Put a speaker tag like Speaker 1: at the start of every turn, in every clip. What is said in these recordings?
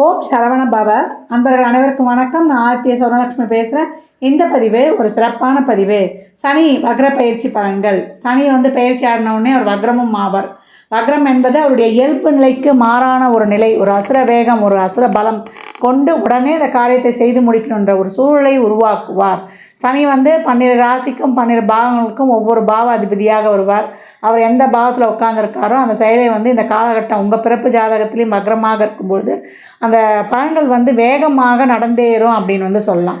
Speaker 1: ஓம் சரவண பவ. அன்பர்கள் அனைவருக்கும் வணக்கம். நான் ஆத்திய சௌரலட்சுமி பேசுகிறேன் இந்த பதிவு ஒரு சிறப்பான பதிவு. சனி வக்ர பயிற்சி பலன்கள். சனி வந்து பயிற்சி ஆடினவுடனே அவர் வக்ரமும் ஆவார். வக்ரம் என்பது அவருடைய இயல்பு நிலைக்கு மாறான ஒரு நிலை ஒரு அசுர வேகம் ஒரு அசுர பலம். கொண்டு உடனே இந்த காரியத்தை செய்து முடிக்கணுன்ற ஒரு சூழலை உருவாக்குவார். சனி வந்து பன்னிரு ராசிக்கும் பன்னிரு பாவங்களுக்கும் ஒவ்வொரு பாவ அதிபதியாக வருவார். அவர் எந்த பாவத்தில் உட்கார்ந்துருக்காரோ அந்த செயலை வந்து இந்த காலகட்டம் உங்கள் பிறப்பு ஜாதகத்திலையும் வக்ரமாக இருக்கும்பொழுது அந்த பலன்கள் வந்து வேகமாக நடந்தேறும் அப்படின்னு வந்து சொல்லலாம்.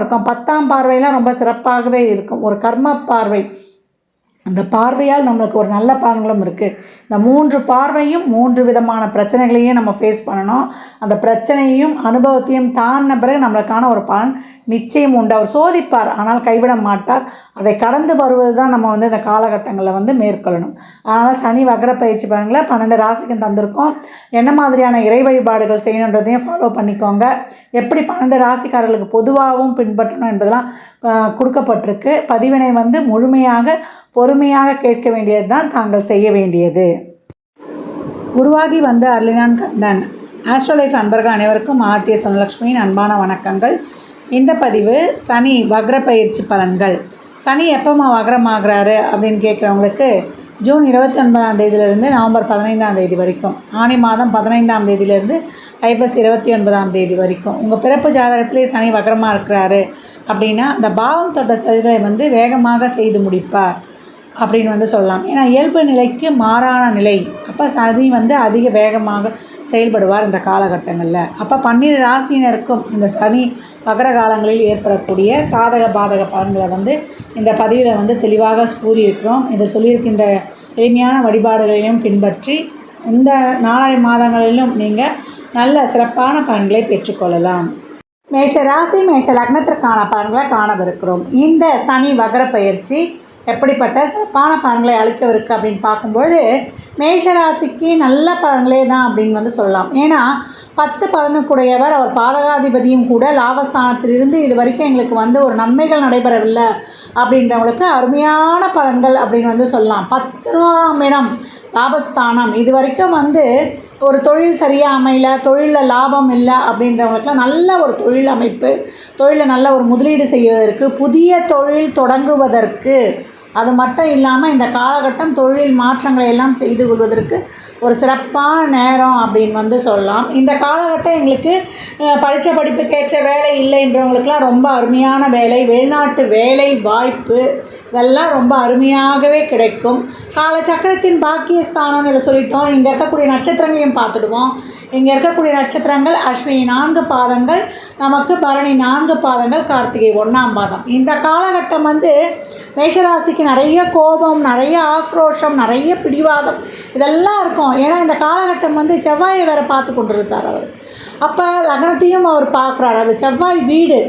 Speaker 1: இருக்கும். பத்தாம் பார்வையெல்லாம் ரொம்ப சிறப்பாகவே இருக்கும். ஒரு கர்ம பார்வை. அந்த பார்வையால் நம்மளுக்கு ஒரு நல்ல பலன்களும் இருக்குது இந்த மூன்று பார்வையும் மூன்று விதமான பிரச்சனைகளையும் நம்ம ஃபேஸ் பண்ணணும். அந்த பிரச்சனையும் அனுபவத்தையும் தாண்டின பிறகு நம்மளுக்கான ஒரு பலன் நிச்சயம் உண்டு. அவர் சோதிப்பார் ஆனால் கைவிட மாட்டார். அதை கடந்து வருவது தான் நம்ம வந்து இந்த காலகட்டங்களில் வந்து மேற்கொள்ளணும். அதனால் சனி வகர பயிற்சி பலன்களை பன்னெண்டு ராசிக்கும் தந்திருக்கோம். என்ன மாதிரியான இறை வழிபாடுகள் செய்யணுன்றதையும் ஃபாலோ பண்ணிக்கோங்க. எப்படி பன்னெண்டு ராசிக்காரர்களுக்கு பொதுவாகவும் பின்பற்றணும் என்பதெல்லாம் கொடுக்கப்பட்டிருக்கு. பதிவினை வந்து முழுமையாக பொறுமையாக கேட்க வேண்டியது தான் தாங்கள் செய்ய வேண்டியது. உருவாகி வந்த அர்லினான் கண்ணன். ஆஸ்ட்ரோலைஃப் அன்பர்கள் அனைவருக்கும் ஆர்த்திய சொன்னலக்ஷ்மியின் அன்பான வணக்கங்கள். இந்த பதிவு சனி வக்ர பயிற்சி பலன்கள். சனி எப்போம்மா வக்ரமாகிறாரு அப்படின்னு கேட்குறவங்களுக்கு ஜூன் இருபத்தி ஒன்பதாம் தேதியிலிருந்து நவம்பர் பதினைந்தாம் தேதி வரைக்கும் ஆணி மாதம் பதினைந்தாம் தேதியிலிருந்து ஐப்பசி இருபத்தி ஒன்பதாம் தேதி வரைக்கும். உங்கள் பிறப்பு ஜாதகத்திலே சனி வக்ரமாக இருக்கிறாரு அப்படின்னா அந்த பாவம் தொட்ட தொழிலை வந்து வேகமாக செய்து முடிப்பார். அப்படின்னு வந்து சொல்லலாம். ஏன்னா இயல்பு நிலைக்கு மாறான நிலை. அப்போ சதி வந்து அதிக வேகமாக செயல்படுவார் இந்த காலகட்டங்களில். அப்போ பன்னிரு ராசியினருக்கும் இந்த சனி மகர காலங்களில் ஏற்படக்கூடிய சாதக பாதக பலன்களை வந்து இந்த பதிவில் வந்து தெளிவாக கூறியிருக்கிறோம். இதை சொல்லியிருக்கின்ற எளிமையான வழிபாடுகளையும் பின்பற்றி இந்த நாலரை மாதங்களிலும் நீங்கள் நல்ல சிறப்பான பலன்களை பெற்றுக்கொள்ளலாம். மேஷ ராசி மேஷ லக்னத்திற்கான பலன்களை காணவிருக்கிறோம். இந்த சனி வகர பயிற்சி எப்படிப்பட்ட சிறப்பான பலன்களை அளிக்கவிருக்கு அப்படின்னு பார்க்கும்பொழுது மேஷராசிக்கு நல்ல பலன்களே தான் அப்படின்னு வந்து சொல்லலாம். ஏன்னா பத்து பதினொக்குடையவர் அவர் பாதகாதிபதியும் கூட லாபஸ்தானத்திலிருந்து இது வரைக்கும் எங்களுக்கு வந்து ஒரு நன்மைகள் நடைபெறவில்லை அப்படின்றவங்களுக்கு அருமையான பலன்கள் அப்படின்னு வந்து சொல்லலாம். பத்தாம் இடம் லாபஸ்தானம். இது வரைக்கும் வந்து ஒரு தொழில் சரியாக அமையல தொழிலில் லாபம் இல்லை அப்படின்றவங்களுக்குலாம் நல்ல ஒரு தொழில் அமைப்பு தொழிலில் நல்ல ஒரு முதலீடு செய்வதற்கு புதிய தொழில் தொடங்குவதற்கு அது மட்டும் இல்லாமல் இந்த காலகட்டம் தொழில் மாற்றங்களை எல்லாம் செய்து கொள்வதற்கு ஒரு சிறப்பான நேரம் அப்படின்னு வந்து சொல்லலாம். இந்த காலகட்டம் எங்களுக்கு படித்த படிப்புக்கேற்ற வேலை இல்லைன்றவங்களுக்கெல்லாம் ரொம்ப அருமையான வேலை. வெளிநாட்டு வேலை வாய்ப்பு இதெல்லாம் ரொம்ப அருமையாகவே கிடைக்கும். காலச்சக்கரத்தின் பாக்கியஸ்தானம்னு இதை சொல்லிட்டோம். இங்கே இருக்கக்கூடிய நட்சத்திரங்களையும் பார்த்துடுவோம். இங்கே இருக்கக்கூடிய நட்சத்திரங்கள் அஸ்வினி நான்கு பாதங்கள் நமக்கு பரணி நான்கு பாதங்கள் கார்த்திகை ஒன்றாம் பாதம். இந்த காலகட்டம் வந்து மேஷராசிக்கு நிறைய கோபம் நிறைய ஆக்ரோஷம் நிறைய பிடிவாதம் இதெல்லாம் இருக்கும். ஏன்னா இந்த காலகட்டம் வந்து செவ்வாயை வேறு பார்த்து கொண்டிருந்தார் அவர். அப்போ லக்னத்தையும் அவர் பார்க்குறாரு. அது செவ்வாய் வீடு.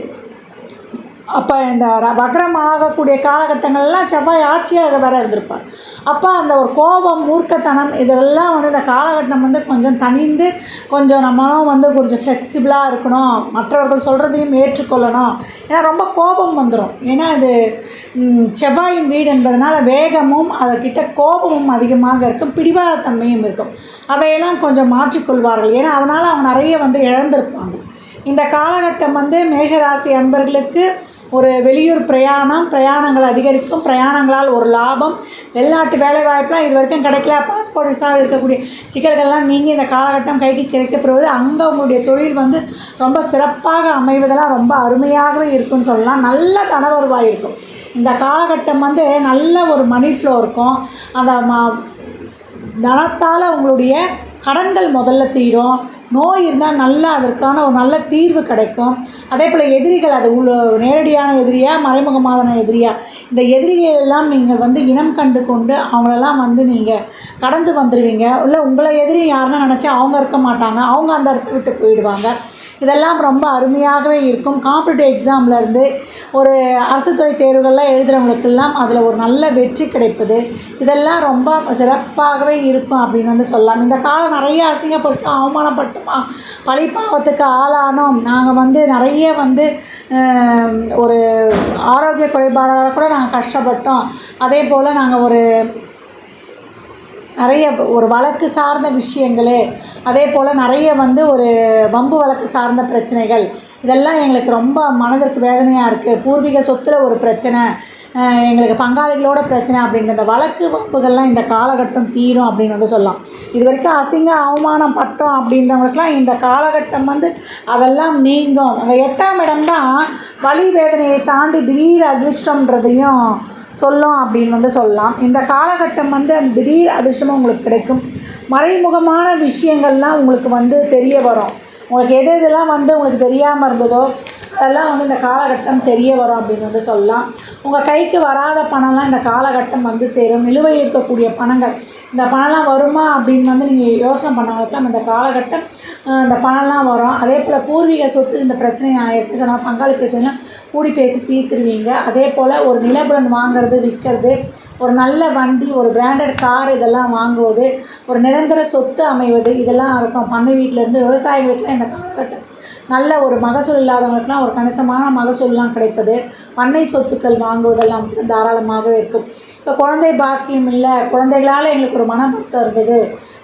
Speaker 1: அப்போ இந்த வக்ரம் ஆகக்கூடிய காலகட்டங்கள்லாம் செவ்வாய் ஆட்சியாக வேற இருந்திருப்பார். அப்போ அந்த ஒரு கோபம் மூர்க்கத்தனம் இதெல்லாம் வந்து இந்த காலகட்டம் வந்து கொஞ்சம் தனிந்து கொஞ்சம் நம்மளும் வந்து கொஞ்சம் ஃப்ளெக்சிபிளாக இருக்கணும். மற்றவர்கள் சொல்கிறதையும் ஏற்றுக்கொள்ளணும். ஏன்னா ரொம்ப கோபம் வந்துடும் ஏன்னா இது செவ்வாயின் வீடு என்பதனால் வேகமும் அதற்கிட்ட கோபமும் அதிகமாக இருக்கும். பிடிவாதத்தன்மையும் இருக்கும். அதையெல்லாம் கொஞ்சம் மாற்றிக்கொள்வார்கள். ஏன்னா அதனால் அவங்க நிறைய வந்து இழந்திருப்பாங்க. இந்த காலகட்டம் வந்து மேஷராசி அன்பர்களுக்கு ஒரு வெளியூர் பிரயாணம் பிரயாணங்கள் அதிகரிக்கும் பிரயாணங்களால் ஒரு லாபம். வெளிநாட்டு வேலைவாய்ப்புலாம் இது வரைக்கும் கிடைக்கல. பாஸ்போர்ட் விசாவில் இருக்கக்கூடிய சிக்கல்கள்லாம் நீங்கள் இந்த காலகட்டம் கைக்கு கிடைக்கப்படுவது அங்கே உங்களுடைய தொழில் வந்து ரொம்ப சிறப்பாக அமைவதெல்லாம் ரொம்ப அருமையாகவே இருக்குன்னு சொல்லலாம். நல்ல தனவருவாய் இருக்கும். இந்த காலகட்டம் வந்து நல்ல ஒரு மணி ஃப்ளோ இருக்கும். அந்த ம தனத்தால் உங்களுடைய கடன்கள் முதல்ல தீரும். நோய் இருந்தால் நல்லா அதற்கான ஒரு நல்ல தீர்வு கிடைக்கும். அதே போல் எதிரிகள் அது உள்ள நேரடியான எதிரியா மறைமுகமான எதிரியா? இந்த எதிரிகளெல்லாம் நீங்கள் வந்து இனம் கண்டு கொண்டு அவங்களெல்லாம் வந்து நீங்கள் கடந்து வந்துடுவீங்க இல்லை உங்களை எதிரி யாருன்னா நினச்சி அவங்க இருக்க மாட்டாங்க. அவங்க அந்த இடத்த விட்டு போயிடுவாங்க. இதெல்லாம் ரொம்ப அருமையாகவே இருக்கும். காம்படிட்டிவ் எக்ஸாம்லேருந்து ஒரு அரசு துறை தேர்வுகள்லாம் எழுதுகிறவங்களுக்கெல்லாம் அதில் ஒரு நல்ல வெற்றி கிடைப்பது. இதெல்லாம் ரொம்ப சிறப்பாகவே இருக்கும் அப்படின்னு வந்து சொல்லலாம். இந்த காலம் நிறைய அசிங்கப்பட்டோம் அவமானப்பட்டோமா பழிப்பாவத்துக்கு ஆளானோம். நாங்கள் வந்து நிறைய வந்து ஒரு ஆரோக்கிய குறைபாடால் கூட நாங்கள் கஷ்டப்பட்டோம். அதே போல் நாங்கள் ஒரு நிறைய ஒரு வழக்கு சார்ந்த விஷயங்கள் அதே போல் நிறைய வந்து ஒரு வம்பு வழக்கு சார்ந்த பிரச்சனைகள் இதெல்லாம் எங்களுக்கு ரொம்ப மனதிற்கு வேதனையாக இருக்குது பூர்வீக சொத்தில் ஒரு பிரச்சனை எங்களுக்கு பங்காளிகளோட பிரச்சனை அப்படின்ற இந்த வழக்கு வம்புகள்லாம் இந்த காலகட்டம் தீரும் அப்படின்னு வந்து சொல்லலாம். இது வரைக்கும் அசிங்க அவமானம் பட்டோம் அப்படின்றவங்களுக்குலாம் இந்த காலகட்டம் வந்து அதெல்லாம் நீங்கும். அந்த எட்டாம் இடம் தான் வேதனையை தாண்டி திடீர் அதிர்ஷ்டம்ன்றதையும் சொல்லும் அப்படின்னு வந்து சொல்லலாம். இந்த காலகட்டம் வந்து அந்த திடீர் அதிர்ஷ்டமும் உங்களுக்கு கிடைக்கும். மறைமுகமான விஷயங்கள்லாம் உங்களுக்கு வந்து தெரிய வரும். உங்களுக்கு எது எதெல்லாம் வந்து உங்களுக்கு தெரியாமல் இருந்ததோ அதெல்லாம் வந்து இந்த காலகட்டம் தெரிய வரும் அப்படின்னு வந்து சொல்லலாம். உங்கள் கைக்கு வராத பணம்லாம் இந்த காலகட்டம் வந்து சேரும். நிலுவை இருக்கக்கூடிய பணங்கள் இந்த பணம்லாம் வருமா அப்படின்னு வந்து நீங்கள் யோசனை பண்ணவங்களுக்குலாம் இந்த காலகட்டம் இந்த பணம்லாம் வரும். அதே போல் பூர்வீக சொத்து இந்த பிரச்சனை ஆயிருக்கு. சொன்னால் பங்காளி பிரச்சனைலாம் கூடி பேசி தீர்த்துருவீங்க. அதே போல் ஒரு நிலபுலன் வாங்குறது விற்கிறது ஒரு நல்ல வண்டி ஒரு பிராண்டட் கார் இதெல்லாம் வாங்குவது ஒரு நிரந்தர சொத்து அமைவது இதெல்லாம் இருக்கும். பண்ணை வீட்டிலேருந்து விவசாயிகளுக்குலாம் இந்த காலகட்டம் நல்ல ஒரு மகசூல் இல்லாதவங்களுக்குலாம் ஒரு கணிசமான மகசூல்லாம் கிடைப்பது. பண்ணை சொத்துக்கள் வாங்குவதெல்லாம் தாராளமாகவே இருக்கும். இப்போ குழந்தை பாக்கியம் இல்லை. குழந்தைகளால் எங்களுக்கு ஒரு மனமருத்தம் இருந்தது.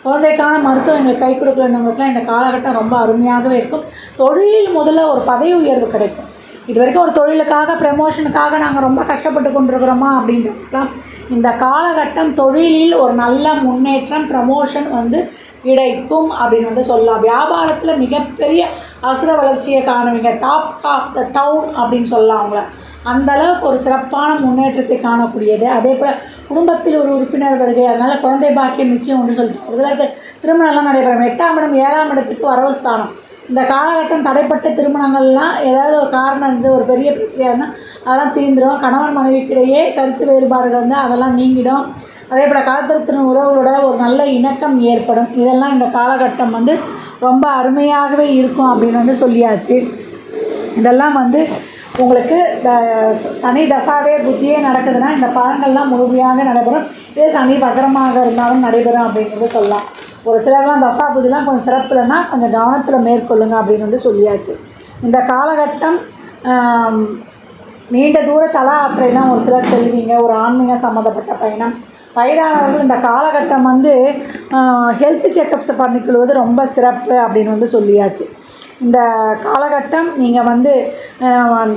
Speaker 1: குழந்தைக்கான மருத்துவம் எங்களுக்கு கை கொடுக்கலன்னவங்களுக்குலாம் இந்த காலகட்டம் ரொம்ப அருமையாகவே இருக்கும். தொழில் முதல்ல ஒரு பதவி உயர்வு கிடைக்கும். இது வரைக்கும் ஒரு தொழிலுக்காக ப்ரமோஷனுக்காக நாங்கள் ரொம்ப கஷ்டப்பட்டு கொண்டிருக்கிறோமா அப்படின்றதுலாம் இந்த காலகட்டம் தொழிலில் ஒரு நல்ல முன்னேற்றம் ப்ரமோஷன் வந்து கிடைக்கும் அப்படின்னு வந்து சொல்லலாம். வியாபாரத்தில் மிகப்பெரிய அசுர வளர்ச்சியை காணுவீங்க. டாப் ஆஃப் த டவுன் அப்படின்னு சொல்லலாம் அவங்கள. அந்த அளவுக்கு ஒரு சிறப்பான முன்னேற்றத்தை காணக்கூடியது. அதே போல் குடும்பத்தில் ஒரு உறுப்பினர் வருகை அதனால் குழந்தை பாக்கியம் நிச்சயம் ஒன்று சொல்லிட்டு. ஒரு சிலருக்கு திருமணம்லாம் நடைபெறும் எட்டாம் இடம் ஏழாம் இடத்துக்கு வரவு ஸ்தானம். இந்த காலகட்டம் தடைப்பட்ட திருமணங்கள்லாம் ஏதாவது ஒரு காரணம் இருந்து ஒரு பெரிய பிரச்சனையாக இருந்தால் அதெல்லாம் தீர்ந்துடும் கணவன் மனைவிக்கிடையே கருத்து வேறுபாடுகள் வந்து அதெல்லாம் நீங்கிடும். அதே போல் காலத்திருத்தின உறவுகளோட ஒரு நல்ல இணக்கம் ஏற்படும். இதெல்லாம் இந்த காலகட்டம் வந்து ரொம்ப அருமையாகவே இருக்கும் அப்படின்னு வந்து சொல்லியாச்சு. இதெல்லாம் வந்து உங்களுக்கு த சனி தசாவே புத்தியே நடக்குதுன்னா இந்த பலன்கள்லாம் முழுமையாக நடைபெறும். இதே சனி வக்கரமாக இருந்தாலும் நடைபெறும் அப்படிங்கிறத சொல்லலாம். ஒரு சிலர்லாம் தசா கொஞ்சம் சிறப்பு இல்லைன்னா கொஞ்சம் கவனத்தில் மேற்கொள்ளுங்க அப்படின்னு வந்து சொல்லியாச்சு. இந்த காலகட்டம் நீண்ட தூர தலா யாத்திரைலாம் ஒரு சிலர் செல்வீங்க. ஒரு ஆன்மீக சம்மந்தப்பட்ட பயணம். வயதானவர்கள் இந்த காலகட்டம் வந்து ஹெல்த் செக்கப்ஸ் பண்ணிக்கொள்வது ரொம்ப சிறப்பு அப்படின்னு வந்து சொல்லியாச்சு. இந்த காலகட்டம் நீங்கள் வந்து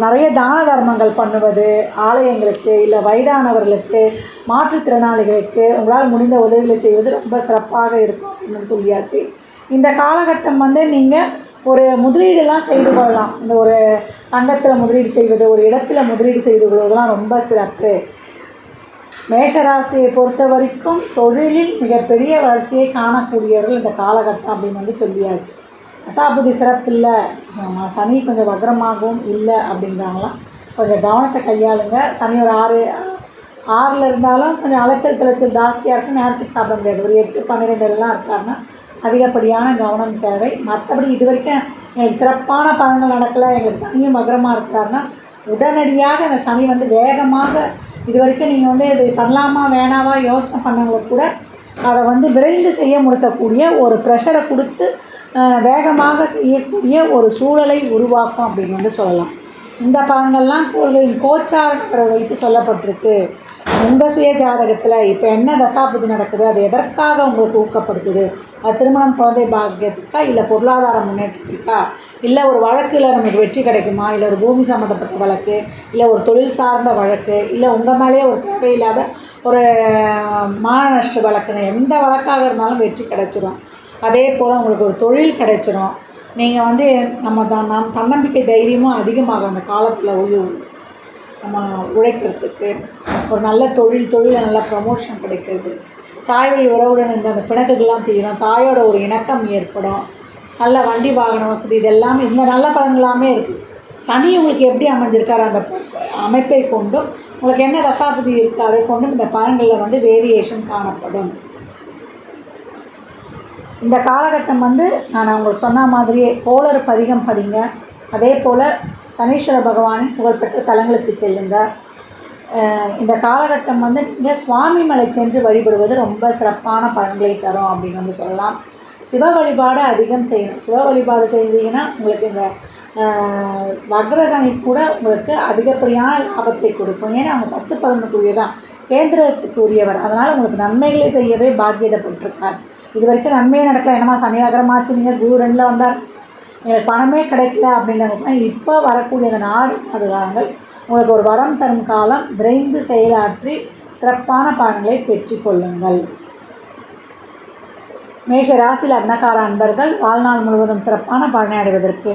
Speaker 1: நிறைய தான தர்மங்கள் பண்ணுவது ஆலயங்களுக்கு இல்லை வயதானவர்களுக்கு மாற்றுத்திறனாளிகளுக்கு உங்களால் முடிந்த உதவிகளை செய்வது ரொம்ப சிறப்பாக இருக்கும் அப்படின்னு சொல்லியாச்சு. இந்த காலகட்டம் வந்து நீங்கள் ஒரு முதலீடெல்லாம் செய்து கொள்ளலாம். இந்த ஒரு தங்கத்தில் முதலீடு செய்வது ஒரு இடத்துல முதலீடு செய்து கொள்வதெல்லாம் ரொம்ப சிறப்பு. மேஷராசியை பொறுத்த வரைக்கும் தொழிலில் மிகப்பெரிய வளர்ச்சியை காணக்கூடியவர்கள் இந்த காலகட்டம் அப்படின்னு வந்து சொல்லியாச்சு. அசாபுதி சிறப்பு இல்லை. சனி கொஞ்சம் வக்ரமாகவும் இல்லை அப்படின்றாங்களாம். கொஞ்சம் கவனத்தை கையாளுங்க. சனி ஒரு ஆறு ஆறில் இருந்தாலும் கொஞ்சம் அலைச்சல் திளைச்சல் ஜாஸ்தியாக இருக்கும். நேரத்துக்கு சாப்பிட முடியாது. ஒரு எட்டு பன்னிரெண்டுலாம் இருக்காருன்னா அதிகப்படியான கவனம் தேவை. மற்றபடி இது வரைக்கும் எங்களுக்கு சிறப்பான பலன்கள் நடக்கலை. எங்களுக்கு சனியும் மகரமாக இருக்கிறாருன்னா உடனடியாக அந்த சனி வந்து வேகமாக இது வரைக்கும் நீங்கள் வந்து இது பண்ணலாமா வேணாவா யோசனை பண்ணவங்களுக்கு கூட அதை வந்து விரைந்து செய்ய முடிக்கக்கூடிய ஒரு ப்ரெஷரை கொடுத்து வேகமாக செய்யக்கூடிய ஒரு சூழலை உருவாக்கும் அப்படின்னு வந்து சொல்லலாம். இந்த பலன்கள்லாம் கோள்களின் கோச்சாரத்தை வைத்து சொல்லப்பட்டிருக்கு. உங்கள் சுய ஜாதகத்தில் இப்போ என்ன தசாபதி நடக்குது? அது எதற்காக உங்களுக்கு ஊக்கப்படுத்துது? அது திருமணம் குழந்தை பாக்கியத்துக்கா இல்லை பொருளாதார முன்னேற்றத்திற்கா? இல்லை ஒரு வழக்கில் நமக்கு வெற்றி கிடைக்குமா? இல்லை ஒரு பூமி சம்மந்தப்பட்ட வழக்கு? இல்லை ஒரு தொழில் சார்ந்த வழக்கு? இல்லை உங்கள் மேலேயே ஒரு தேவையில்லாத ஒரு மான நஷ்ட வழக்குன்னு எந்த வழக்காக இருந்தாலும் வெற்றி கிடைச்சிரும். அதே போல் உங்களுக்கு ஒரு தொழில் கிடைச்சிரும். நீங்கள் வந்து நம்ம தான் நம் தன்னம்பிக்கை தைரியமும் அதிகமாகும் அந்த காலத்தில் உயு நம்ம உழைக்கிறதுக்கு. ஒரு நல்ல தொழில் தொழிலில் நல்ல ப்ரமோஷன் கிடைக்கிறது.
Speaker 2: தாய் வழி உறவுடன் இந்த அந்த பிணக்குகள்லாம் தீரும். தாயோட ஒரு இணக்கம் ஏற்படும். நல்ல வண்டி வாகன வசதி இது எல்லாமே இந்த நல்ல பலன்களாமே இருக்குது சனி உங்களுக்கு எப்படி அமைஞ்சிருக்காரு அந்த அமைப்பை கொண்டும் உங்களுக்கு என்ன ரசாபதி இருக்குது அதை கொண்டும் இந்த பலன்களில் வந்து வேரியேஷன் காணப்படும். இந்த காலகட்டம் வந்து நான் உங்களுக்கு சொன்ன மாதிரியே போலர் பதிகம் படிங்க. அதே போல் சனீஸ்வர பகவானின் புகழ்பெற்ற தலங்களுக்கு செல்லுங்க. இந்த காலகட்டம் வந்து நீங்கள் சுவாமி மலை சென்று வழிபடுவது ரொம்ப சிறப்பான பலன்களை தரும் அப்படின்னு வந்து சொல்லலாம். சிவ வழிபாடு அதிகம் செய்யணும். சிவ வழிபாடு செய்தீங்கன்னா உங்களுக்கு இந்த வக்ர சனி கூட உங்களுக்கு அதிகப்படியான லாபத்தை கொடுக்கும். ஏன்னா அவங்க பத்து பதினொன்றுக்குரியதான். கேந்திரத்துக்குரியவர். அதனால் உங்களுக்கு நன்மைகளை செய்யவே பாக்கியதை போட்டிருக்கார் இது வரைக்கும் நன்மையே நடக்கல. என்னமா சனியாகரமாச்சு நீங்கள் குரு ரெண்டில் வந்தார். எங்களுக்கு பணமே கிடைக்கல அப்படின்றவங்க இப்போ வரக்கூடிய அந்த அது அதுகாலங்கள் உங்களுக்கு ஒரு வரம் தரும் காலம் விரைந்து செயலாற்றி சிறப்பான பலன்களை பெற்றுக்கொள்ளுங்கள் மேஷ ராசி லக்னக்கார அன்பர்கள் வாழ்நாள் முழுவதும் சிறப்பான பலனை அடைவதற்கு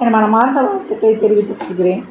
Speaker 2: என் மனமார்ந்த வாழ்த்துக்களை தெரிவித்துக் கொள்கிறேன்.